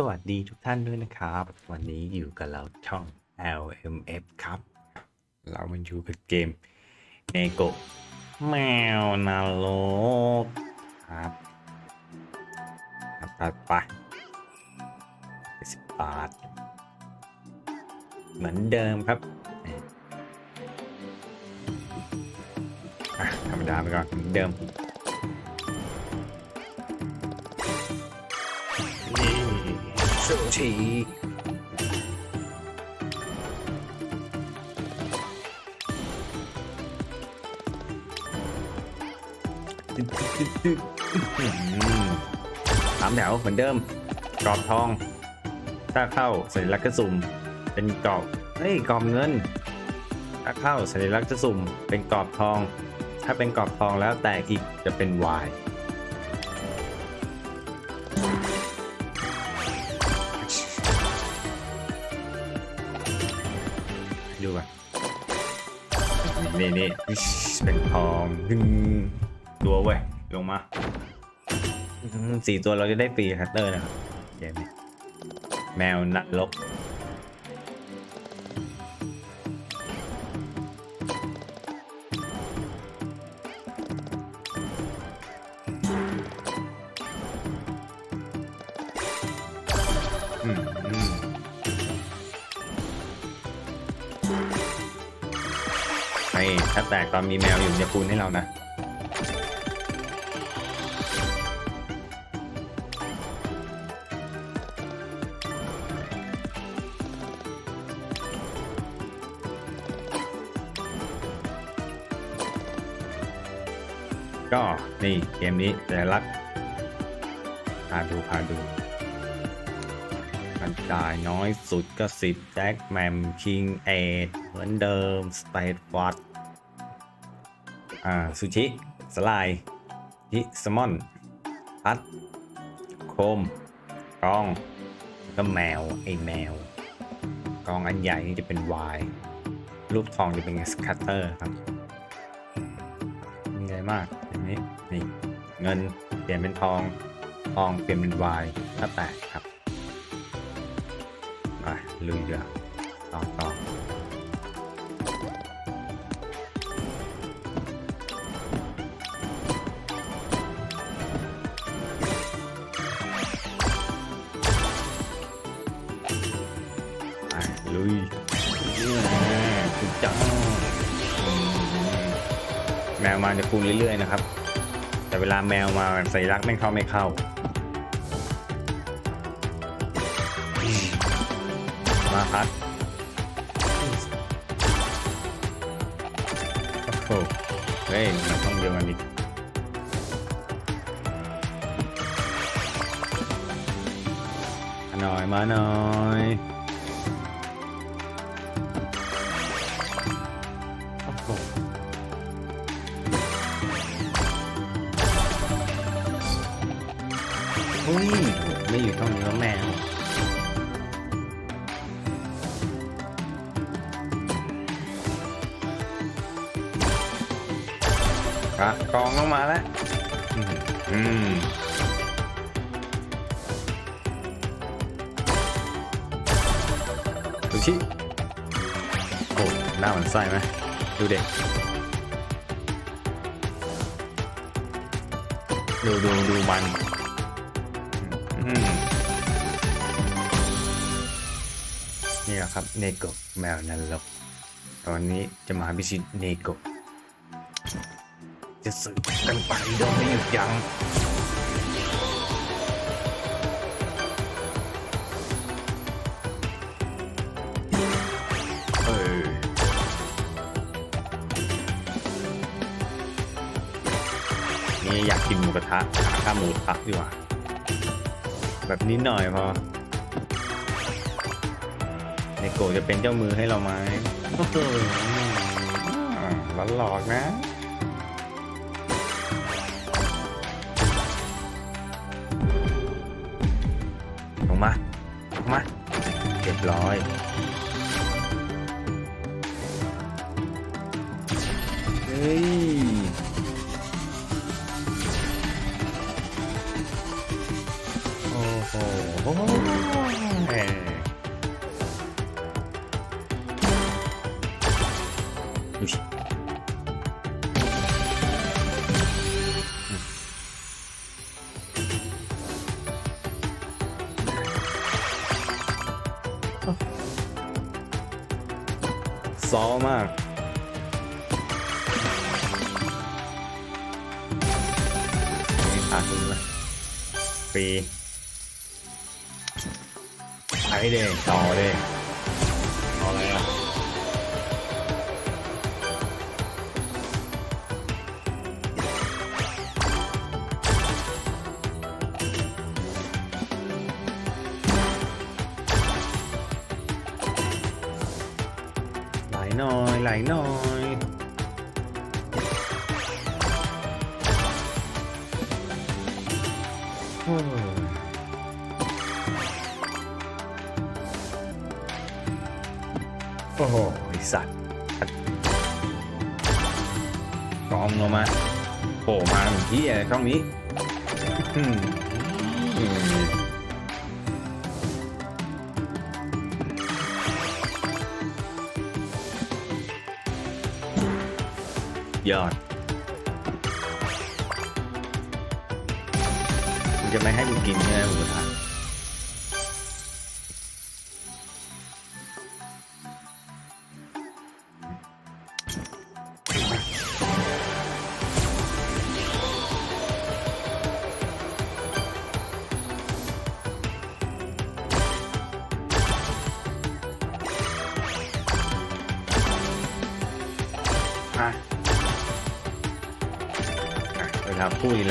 สวัสดีทุกท่านด้วยนะครับ วันนี้อยู่กับเราช่อง LMF ครับ เรามาอยู่กับเกมเนโกแมวนรกครับไปไปสิบบาท เหมือนเดิมครับธรรมดาไปก่อนเหมือนเดิม ซูชิสามแถวเหมือนเดิมกรอบทอง ถ้าเข้าสัญลักษณ์กระสุ่ม เป็นกรอบเฮ้ยกรอบเงิน ถ้าเข้าสัญลักษณ์จะสุ่ม เป็นกรอบทอง ถ้าเป็นกรอบทองแล้วแตกอีกจะเป็น Y ดู นี่เป็นทองดึงตัวเว้ย ลงมาสี่ตัวเราจะได้ปีคัตเตอร์นะครับเกมแมวนักลก ไม่ถ้าแตกตอนมีแมวอยู่จะคูณให้เรานะก็นี่เกมนี้แต่ลักพาดูพาดูมันจ่ายน้อยสุดก็สิบแจ็คแมมคิงเอดเหมือนเดิมสเตทฟอร์ด อ่าซูชิสไลด์ฮิสมอนพัดโคมกองแล้วก็แมวไอแมวกองอันใหญ่นี่จะเป็น Y รูปทองจะเป็นสคัตเตอร์ครับมีอะไรมากอย่างนี้นี่เงินเปลี่ยนเป็นทองทองเปลี่ยนเป็น Y ถ้าแตกครับไปลุยเรือต่อ แมวมาจะคูณเรื่อยๆนะครับ แต่เวลาแมวมาใส่รักไม่เข้าไม่เข้ามาพัดโอ้โหเฮ้ยมันต้องเดียวกันอีกหน่อยมาหน่อย ยไม่อยู่ตรงนี้แล้วแมวอะกองลงมาแล้ว อืมดูชิโอ้หน้ามันไส้ไหมดูเด็กดูดูดูมัน นี่แหละครับเนโกแมวนรกตอนนี้จะมาพิชิตเนโกจะสืบกันไปโดยไม่หยุดยั้งเออนี่อยากกินหมูกระทะข้าหมูกระทะดีกว่า แบบนิดหน่อยพอในโกะจะเป็นเจ้ามือให้เราไหมโอ้โหอ่าล้อหลอกนะลงมาลงมาเรียบร้อยเฮ้ย โอ้ซอมากขาดทุนเลฟรี อะไหลหน่อยไห ที่อะไรช่องนี้ยอดจะไม่ให้กูกินใช่ไหมหมูกระทะ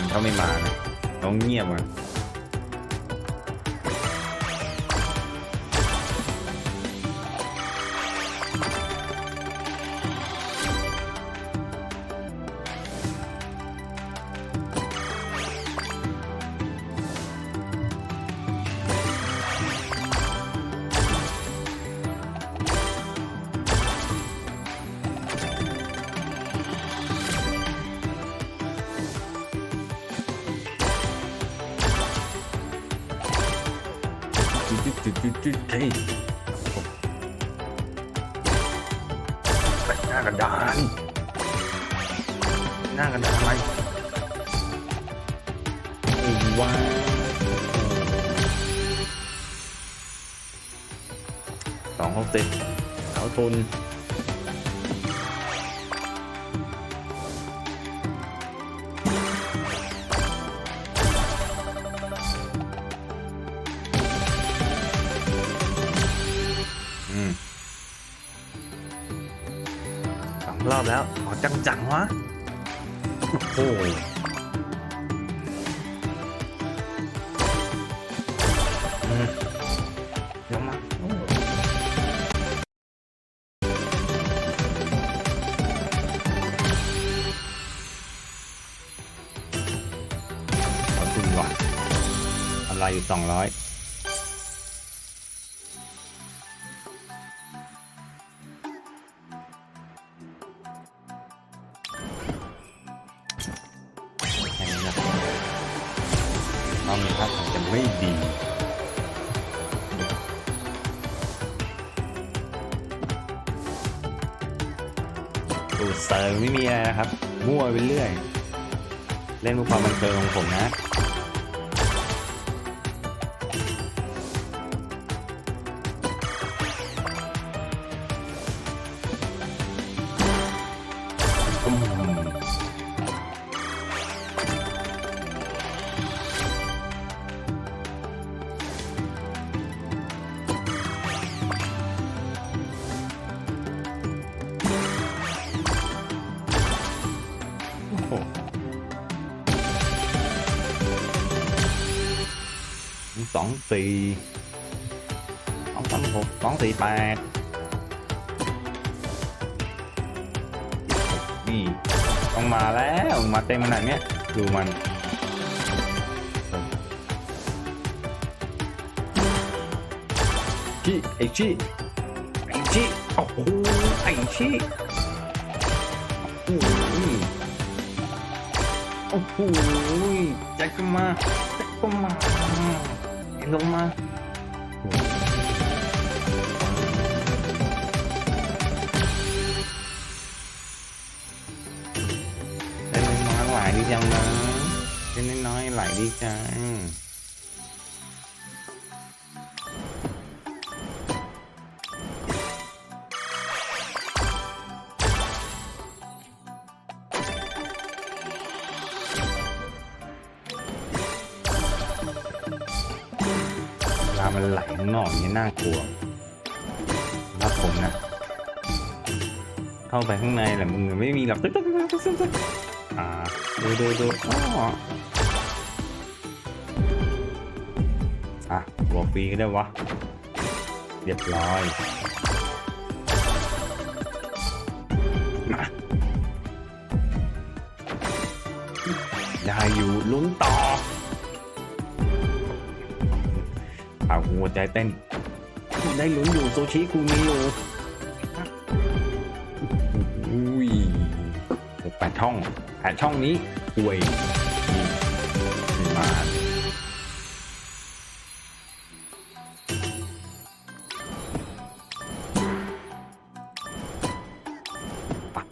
มถ้าไม่มานะต้องเงียบอะ เฮ้ยหน้ากระดานหน้ากระดานอะไรไอ้ว้าสองหกสิบเอาทุน รอบแล้วขอจังจังวะโอ้โหอืมลงมาโอ้ขอทุนก่อนอะไรอยู่สองร้อย สูตรเสริมไม่มีอะไรนะครับ มั่วไปเรื่อย เล่นเพื่อความบันเทิงของผมนะ มาเต็มขนาดเนี้ยดูมันชี้ไอชี้ไอชี้โอ้โหไอชี้โอ้โหโอ้โหจ็คก็มาจ็คก็มาเอ็นลงมา จังนะเส้นน้อยๆไหลดีจังลามันไหลข้างนอกนี่น่ากลัวรับผมนะ เข้าไปข้างในแหละมึงไม่มีหรอกตึ๊ดตึ๊ดตึ๊ดตึ๊ดตึ๊ด อ่าดูดูดูอ๋ออะหัวฟรีก็ได้วะ เรียบร้อย มาได้อยู่ลุ้นต่อเอาหัวใจเต้นได้ลุ้นอยู่โซชิคูมีอยู่อุ้ยแปดช่อง แปดช่องนี้อวยนี่มาปัก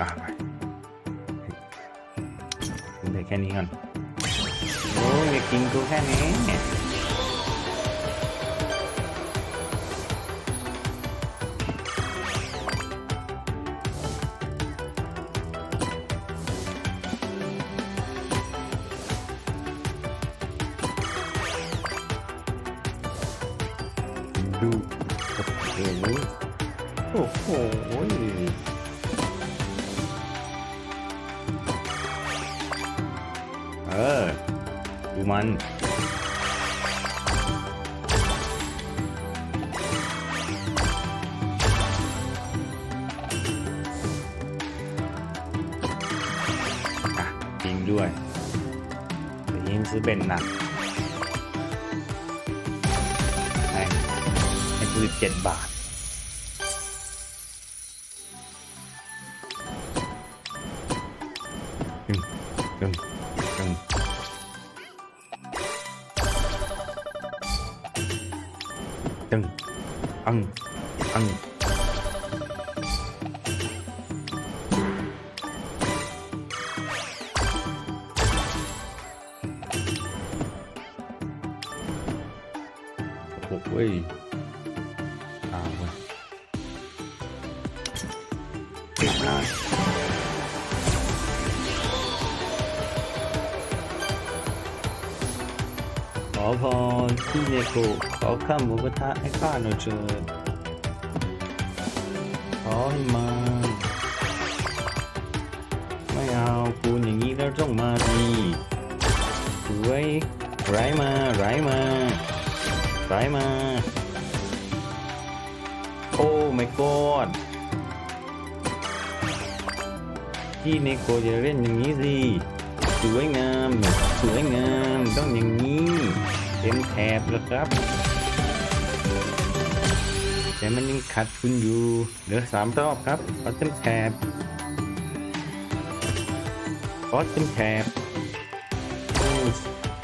อะไปได้แค่นี้ก่อนโอ้ยกินกูแค่นี้ ด้วยแต่ยิ่งซื้อเป็นหนักให้ให้กูสิบเจ็ดบาท พรที่เนโกะขอข้ามหมูกระทะให้ข้าหน่อยเถิดขอให้มา ไม่เอาคุณอย่างนี้แล้วต้องมาดีสวยไรมาไรมาไรมา โอ้ my god ที่เนโกจะเล่นอย่างนี้สิสวยงาม สวยงาม ต้องอย่างนี้ เต็มแถบแล้วครับ แต่มันยังขัดคุณอยู่ เหลือสามรอบครับขอเต็มแถบขอเต็มแถบ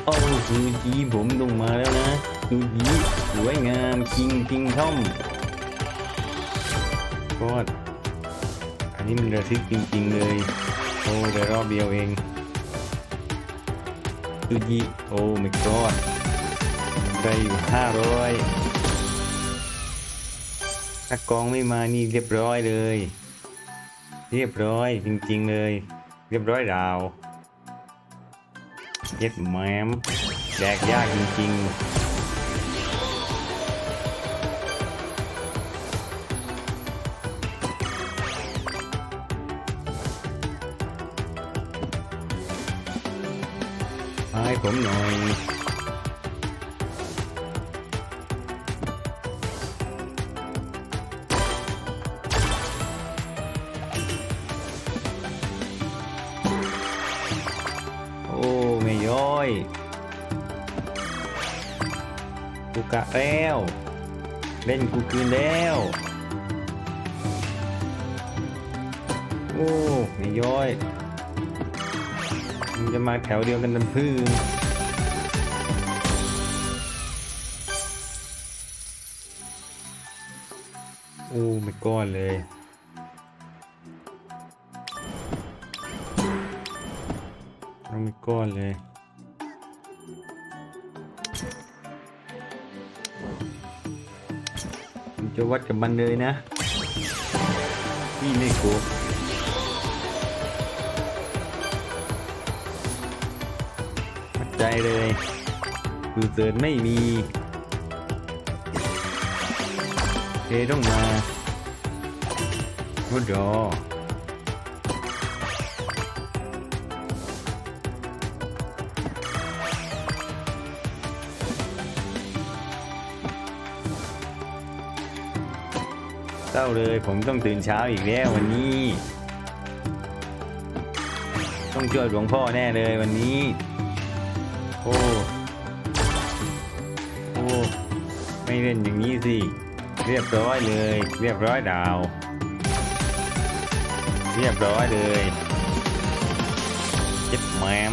โอ้ยูจีผมลงมาแล้วนะซูจีสวยงามคิงคิงท่อมโคตรอันนี้มันระทึกจริง ๆ เลยโอ้แต่รอบเดียวเองซูจิโอ้ my god ได้อยู่ห้าร้อยถ้ากองไม่มานี่เรียบร้อยเลย เรียบร้อยจริงๆเลย เรียบร้อยดาวเย็ดแมมแดกยากจริงๆให้ผมหน่อย กะแล้ว เล่นกูคืนแล้ว โอ้ไม่ย้อยมันจะมาแถวเดียวกันเป็นพื้นโอ้ไม่ก้อนเลยเอาไม่ก้อนเลย ผมจะวัดกับมันเลยนะ นี่ไม่กลัววัดใจเลยดูเตือนไม่มีเอต้องมาก็รอาเลย ผมต้องตื่นเช้าอีกแล้ววันนี้ ต้องช่วยหลวงพ่อแน่เลยวันนี้ โอ้โอ้ไม่เล่นอย่างนี้สิ เรียบร้อยเลย เรียบร้อยดาว เรียบร้อยเลยเจ็บแหม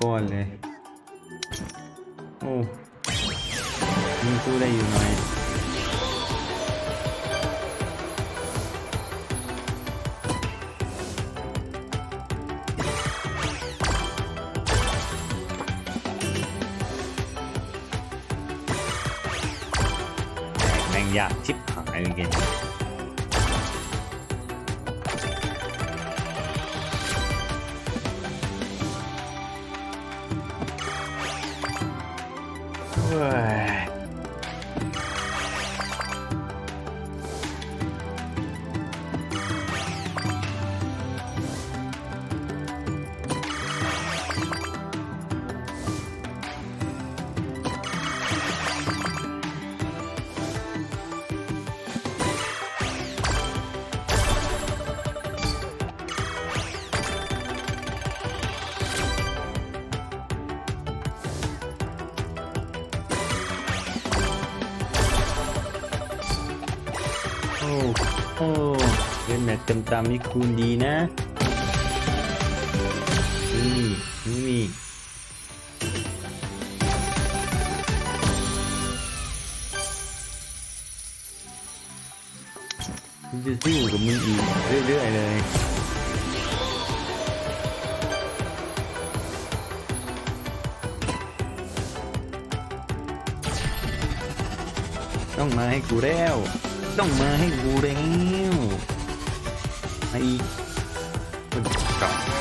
อ้ เล่นแมนี่คูณดีนะนี่นี่มันจะสู้กับมึงอีกเรื่อยๆเลยต้องมาให้กูแล้ว ต้องมาให้กูแล้ว ไปกันก่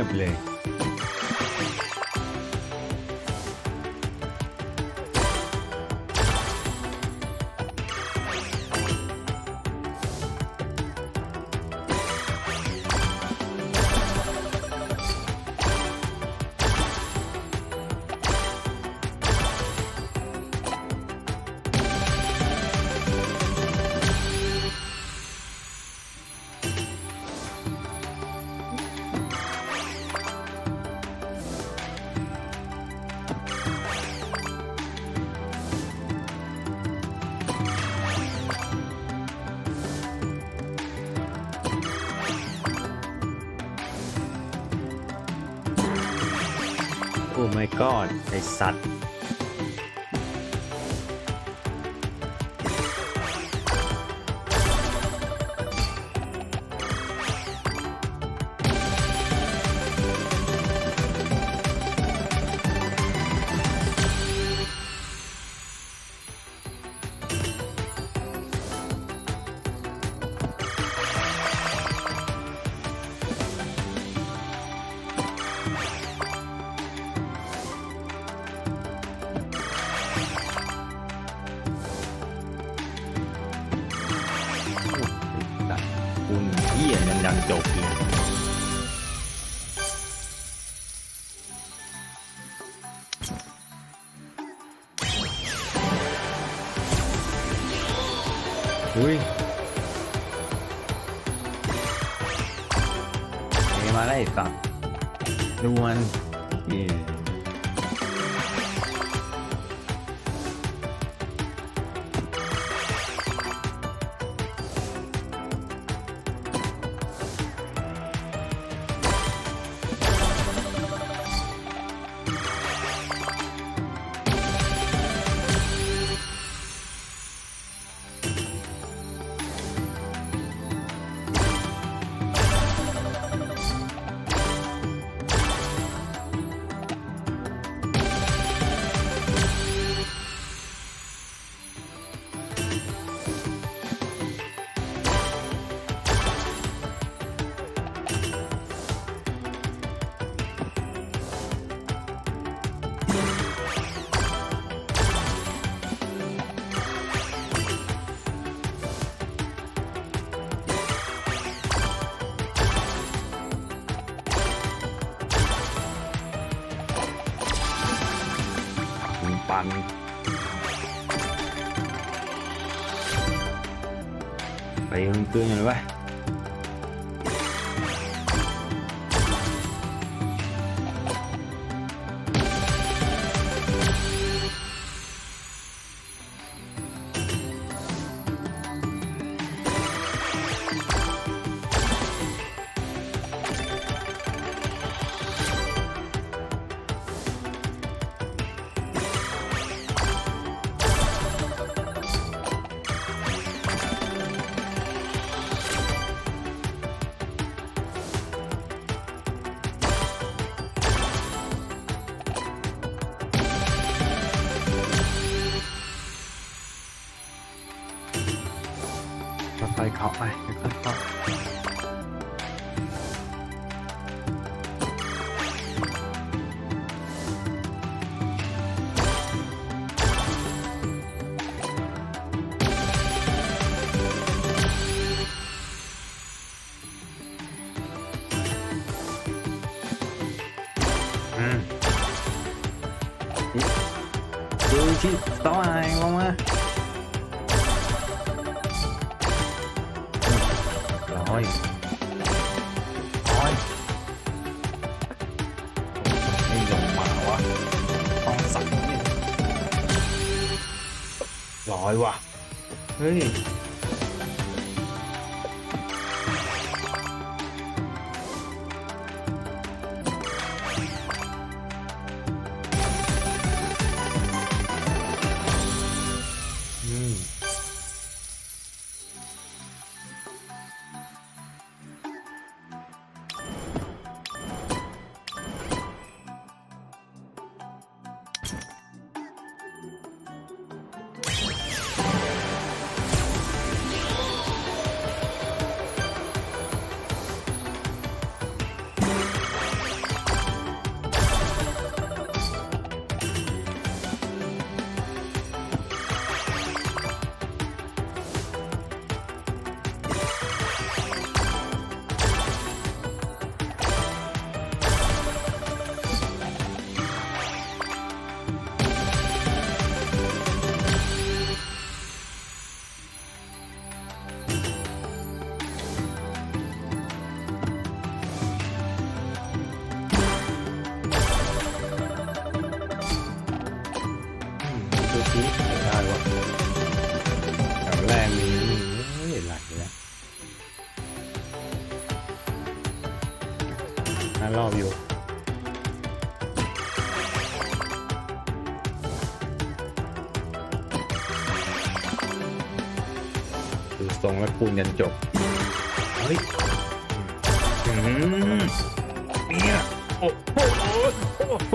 ผ โอ้ my god ไอสัตว์ไอ้สัตว์ อุ้ยเอมาได้สัตว์ดูมันนี่ ไปเงิ ดูที่ต่อไอ้ลงมาร้อยร้อยไน่ารอบอยู่ดูทรงแล้วคูณยันจบ เฮ้ยอืมเนี่ยโอ้โหโอ้โห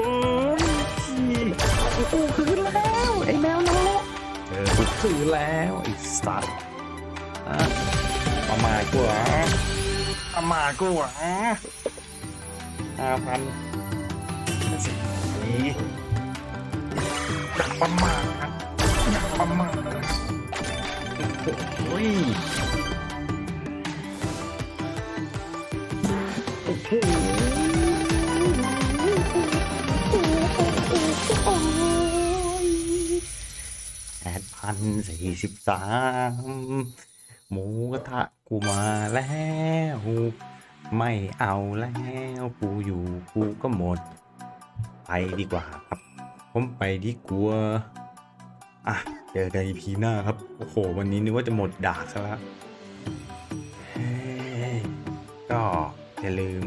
กูคืนแล้วไอ้แมวนรกเออกูคืนแล้วไอ้สัตว์อะประมาทกูเหรอประมาทกูเหรอ ห้าพันสินี่อยากประมาทครับอยากประมาทโอ้ยโอ้โหแอดพันสี่สิบสามหมูกระทะกูมาแล้ว ไม่เอาแล้วกูอยู่กูก็หมด ไปดีกว่าครับ ผมไปดีกว่าอะเจอกันอีพีหน้าครับ โอ้โห วันนี้นึกว่าจะหมดดากซะแล้วก็อย่าลืม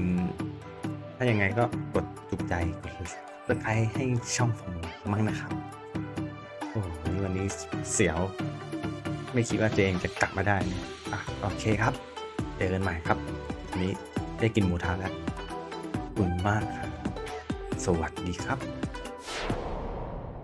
ถ้ายังไงก็กดถูกใจกดสไครให้ช่องผมมั่งนะครับโอ้โหวันนี้เสียว ไม่คิดว่าเจองจะกลับมาได้อะโอเคครับ เจอกันใหม่ครับวันนี้ ได้กินหมูทะแล้ว อุ่นมากครับสวัสดีครับ